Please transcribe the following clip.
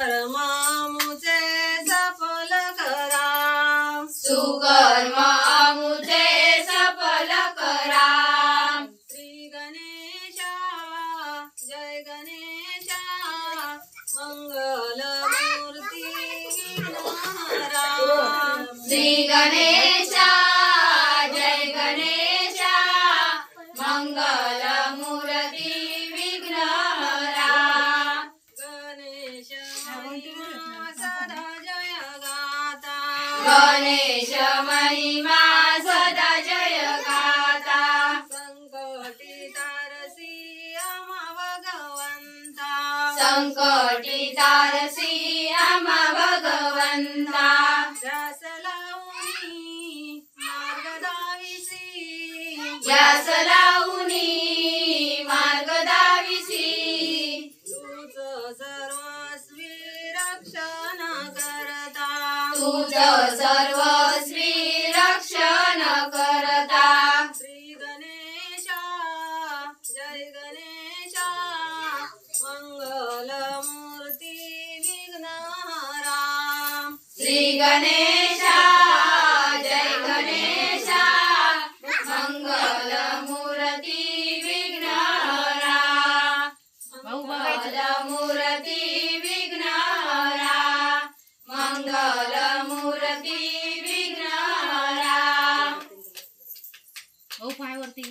कर्मामुचे सफल करा। सुकर्म अमुचे सफल करा। श्री गणेशा जय गणेशा। मंगल मूर्ती. श्री गणेशा गणेश महिमा सदा जय. गाता संकटी तारसी आम्हा भगवंता संकटी तारसी आम्हा भगवंता ध्यास लावणी मार्ग दाविसी लावूनी मार्ग दाविसी तूच सर्वस्वी रक्षा तुझ सर्वस्वी रक्षण करता. श्री गणेश जय गणेश मंगल मूर्ती विघ्नहरा श्री गणेश जय गणेशा मंगल मूर्ती विघ्नहरा मूर्ती अहो पायावरती.